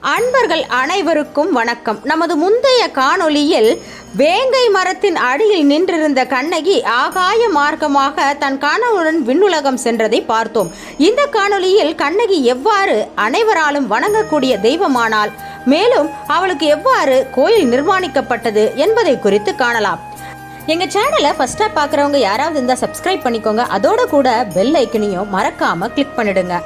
அன்பர்கள் அனைவருக்கும் வணக்கம். நமது முந்தைய காணொளியில் வேங்கை மரத்தின் அடியில் நின்றிருந்த கண்ணகி ஆகாய மார்க்கமாக தன் கணவனுடன் விண்ணுலகம் சென்றதை பார்த்தோம். இந்த காணொளியில் கண்ணகி எவ்வாறு அனைவராலும் வணங்கக்கூடிய தெய்வமானால் மேலும் அவளுக்கு எவ்வாறு கோயில் நிர்மாணிக்கப்பட்டது என்பதை குறித்து காணலாம். எங்க சேனலை ஃபர்ஸ்டா பார்க்குறவங்க யாராவது இருந்தால் சப்ஸ்கிரைப் பண்ணிக்கோங்க. அதோட கூட பெல் ஐக்கனையும் மறக்காம கிளிக் பண்ணிடுங்க.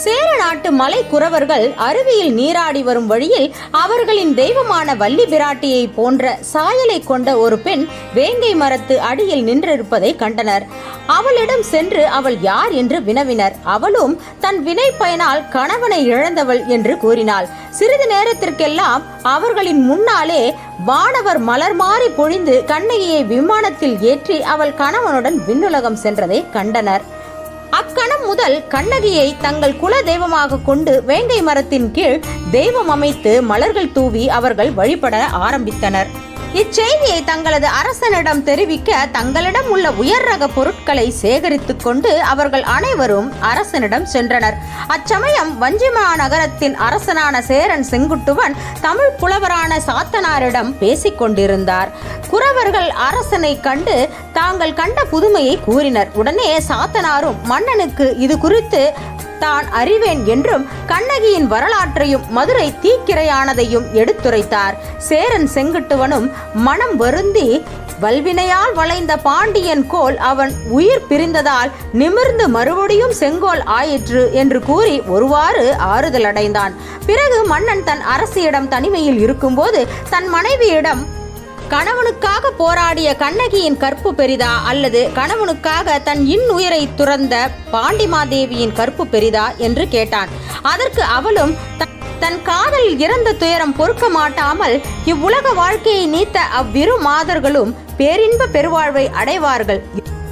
சேர நாட்டு மலை குறவர்கள் அருவியில் நீராடி வரும் வழியில் அவர்களின் தெய்வமான வள்ளி பிராட்டியை போன்ற சாயலை கொண்ட ஒரு பெண் வேங்கை மரத்து அடியில் நின்றிருப்பதை கண்டனர். அவளிடம் சென்று அவள் யார் என்று வினவினர். அவளும் தன் வினை பயனால் கணவனை இழந்தவள் என்று கூறினாள். சிறிது நேரத்திற்கெல்லாம் அவர்களின் முன்னாலே வானவர் மலர் மாறி பொழிந்து கண்ணகியை விமானத்தில் ஏற்றி அவள் கணவனுடன் விண்ணுலகம் சென்றதை கண்டனர். முதல் கண்ணகியை தங்கள் குல தெய்வமாக கொண்டு வேங்கை மரத்தின் கீழ் தெய்வம் அமைத்து மலர்கள் தூவி அவர்கள் வழிபட ஆரம்பித்தனர். இச்செய்தியை தங்களது அரசனிடம் தெரிவிக்க தங்களிடம் உள்ள உயர் ரக பொருட்களை சேகரித்துக் கொண்டு அவர்கள் அனைவரும் அரசனிடம் சென்றனர். அச்சமயம் வஞ்சிமா நகரத்தின் அரசனான சேரன் செங்குட்டுவன் தமிழ் புலவரான சாத்தனாரிடம் பேசிக் கொண்டிருந்தார். குறவர்கள் அரசனை கண்டு தாங்கள் கண்ட புதுமையை கூறினர். உடனே சாத்தனாரும் மன்னனுக்கு இது குறித்து தான் அறிவேன் என்றும் கண்ணகியின் வரலாற்றையும் மதுரை தீக்கிரையானதையும் எடுத்துரைத்தார். சேரன் செங்குட்டுவனும் மனம் வருந்தி வல்வினையால் வளைந்த பாண்டியன் கோல் அவன் உயிர் பிரிந்ததால் நிமிர்ந்து மறுபடியும் செங்கோல் ஆயிற்று என்று கூறி ஒருவாறு ஆறுதல் அடைந்தான் பிறகு மன்னன் தன் அரசியிடம் தனிமையில் இருக்கும்போது தன் மனைவியிடம் கணவனுக்காக போராடிய கண்ணகியின் கற்பு பெரிதா அல்லது கணவனுக்காக தன் இன்னுயிரை துறந்த பாண்டிமாதேவியின் கற்பு பெரிதா என்று கேட்டான். அதற்கு அவளும் "த- தன் காதலில் இறந்த துயரம் பொறுக்க மாட்டாமல் இவ்வுலக வாழ்க்கையை நீத்த அவ்விரு மாதர்களும் பேரின்ப பெருவாழ்வை அடைவார்கள்.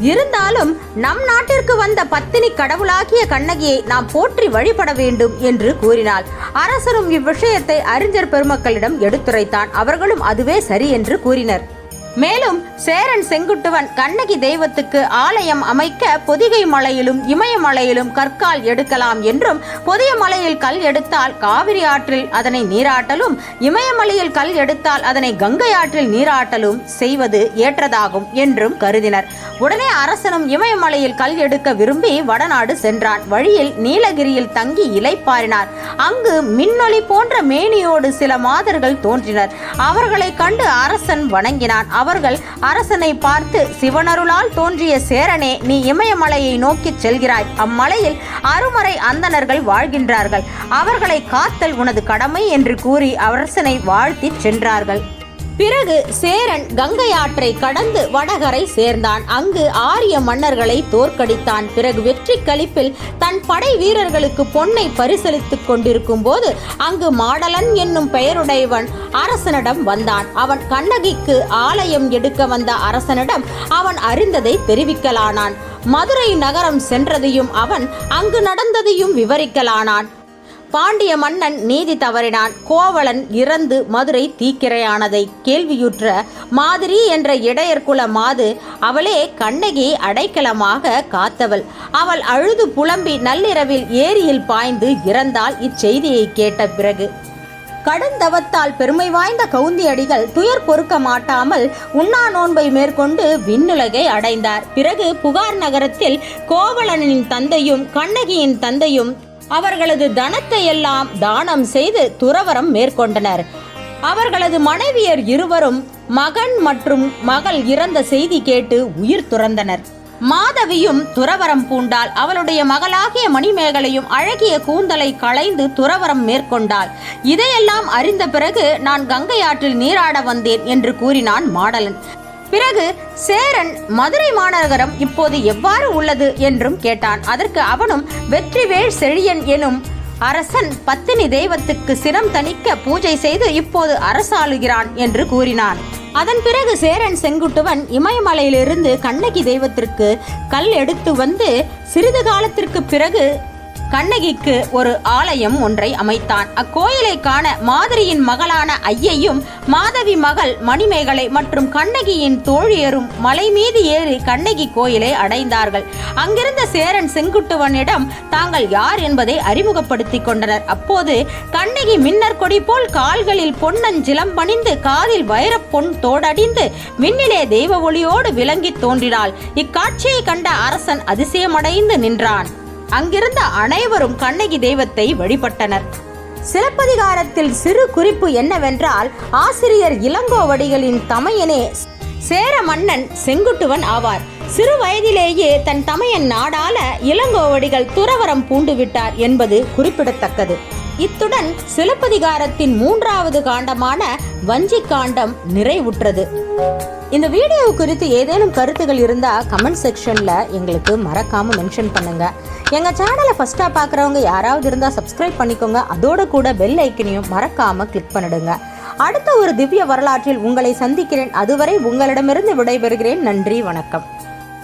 இருந்தாலும் நம் நாட்டிற்கு வந்த பத்தினி கடவுளாகிய கண்ணகியை நாம் போற்றி வழிபட வேண்டும் என்று கூறினாள். அரசரும் இவ்விஷயத்தை அறிஞர் பெருமக்களிடம் எடுத்துரைத்தான். அவர்களும் அதுவே சரி என்று கூறினர். மேலும் சேரன் செங்குட்டுவன் கண்ணகி தெய்வத்துக்கு ஆலயம் அமைக்க பொதிகை மலையிலும் இமயமலையிலும் கற்கால் எடுக்கலாம் என்றும் பொதிய மலையில் கல் எடுத்தால் காவிரி ஆற்றில் அதனை நீராட்டலும் இமயமலையில் கல் எடுத்தால் அதனை கங்கை ஆற்றில் நீராட்டலும் செய்வது ஏற்றதாகும் என்றும் கருதினர். உடனே அரசனும் இமயமலையில் கல் எடுக்க விரும்பி வடநாடு சென்றான். வழியில் நீலகிரியில் தங்கி இலைப்பாரினார் அங்கு மின்னொளி போன்ற மேனியோடு சில மாதர்கள் தோன்றினர். அவர்களை கண்டு அரசன் வணங்கினான். அவர்கள் அரசனை பார்த்து சிவனருளால் தோன்றிய சேரனே நீ இமயமலையை நோக்கிச் செல்கிறாய். அம்மலையில் அருமறை அந்தணர்கள் வாழ்கின்றார்கள். அவர்களை காத்தல் உனது கடமை என்று கூறி அரசனை வாழ்த்திச் சென்றார்கள். பிறகு சேரன் கங்கை ஆற்றை கடந்து வடகரை சேர்ந்தான். அங்கு ஆரிய மன்னர்களை தோற்கடித்தான். பிறகு வெற்றி களிப்பில் தன் படை வீரர்களுக்கு பொன்னை பரிசளித்துக் கொண்டிருக்கும் போது அங்கு மாடலன் என்னும் பெயருடையவன் அரசனிடம் வந்தான். அவன் கண்ணகிக்கு ஆலயம் எடுக்க வந்த அரசனிடம் அவன் அறிந்ததை தெரிவிக்கலானான். மதுரை நகரம் சென்றதையும் அவன் அங்கு நடந்ததையும் விவரிக்கலானான். பாண்டிய மன்னன் நீதி தவறினான். கோவலன் இறந்து மதுரை தீக்கிரையானதை கேள்வியுற்ற மாதிரி என்ற இடையர்குல மாது அவளே கண்ணகி அடைக்கலமாக காத்தவள். அவள் அழுது புலம்பி நள்ளிரவில் ஏரியில் பாய்ந்து இறந்தால் இச்செய்தியை கேட்ட பிறகு. கடுந்தவத்தால் பெருமை வாய்ந்த கவுந்தியடிகள் துயர் பொறுக்க மாட்டாமல் உண்ணா நோன்பை மேற்கொண்டு விண்ணுலகை அடைந்தார். பிறகு புகார் நகரத்தில் கோவலனின் தந்தையும் கண்ணகியின் தந்தையும் அவர்களது தனத்தை எல்லாம் தானம் செய்து துறவரம் மேற்கொண்டனர். அவர்களது மனைவியர் இருவரும் மகன் மற்றும் மகள் இறந்த செய்தி கேட்டு உயிர் துறந்தனர். மாதவியும் துறவரம் பூண்டாள். அவளுடைய மகளாகிய மணிமேகலையும் அழகிய கூந்தலை களைந்து துறவரம் மேற்கொண்டாள். இதையெல்லாம் அறிந்த பிறகு நான் கங்கை ஆற்றில் நீராட வந்தேன் என்று கூறினான் மாடலன். பிறகு சேரன் மதுரை மாநகரம் இப்போது எவ்வாறு உள்ளது என்றும் கேட்டான். அதற்கு அவனும் வெற்றிவேல் செழியன் எனும் அரசன் பத்தினி தெய்வத்துக்கு சிரம் தணிக்க பூஜை செய்து இப்போது அரசாளுகிறான் என்று கூறினான். அதன் பிறகு சேரன் செங்குட்டுவன் இமயமலையிலிருந்து கண்ணகி தெய்வத்திற்கு கல் எடுத்து வந்து சிறிது காலத்திற்கு பிறகு கண்ணகிக்கு ஒரு ஆலயம் ஒன்றை அமைத்தான். அக்கோயிலை காண மாதிரியின் மகளான ஐயையும் மாதவி மகள் மணிமேகலை மற்றும் கண்ணகியின் தோழியரும் மலை மீது ஏறி கண்ணகி கோயிலை அடைந்தார்கள். அங்கிருந்த சேரன் செங்குட்டுவனிடம் தாங்கள் யார் என்பதை அறிமுகப்படுத்திக் கொண்டனர். அப்போது கண்ணகி மின்னர் கொடி போல் கால்களில் பொன்னஞ்சிலம் பணிந்து காதில் வைரப் பொன் தோடடிந்து விண்ணிலே தெய்வ ஒளியோடு விளங்கி தோன்றினாள். இக்காட்சியை கண்ட அரசன் அதிசயமடைந்து நின்றான். அங்கிருந்த அனைவரும் கண்ணகி தெய்வத்தை வழிபட்டனர். சிலப்பதிகாரத்தில் சிறு குறிப்பு என்னவென்றால் ஆசிரியர் இளங்கோவடிகளின் தமையனே சேர மன்னன் செங்குட்டுவன் ஆவார். சிறு வயதிலேயே தன் தமையன் நாடால இளங்கோவடிகள் துறவரம் பூண்டுவிட்டார் என்பது குறிப்பிடத்தக்கது. இத்துடன் சிலப்பதிகாரத்தின் மூன்றாவது காண்டமான வஞ்சி காண்டம் நிறைவுற்றது. இந்த வீடியோ குறித்து ஏதேனும் கருத்துகள் இருந்தால் கமெண்ட் செக்ஷனில் எங்களுக்கு மறக்காமல் மென்ஷன் பண்ணுங்கள் எங்கள் சேனலை ஃபஸ்ட்டாக பார்க்குறவங்க யாராவது இருந்தால் சப்ஸ்கிரைப் பண்ணிக்கோங்க. அதோட கூட பெல் ஐக்கனையும் மறக்காமல் கிளிக் பண்ணிடுங்க. அடுத்த ஒரு திவ்ய வரலாற்றில் உங்களை சந்திக்கிறேன். அதுவரை உங்களிடமிருந்து விடைபெறுகிறேன். நன்றி வணக்கம்.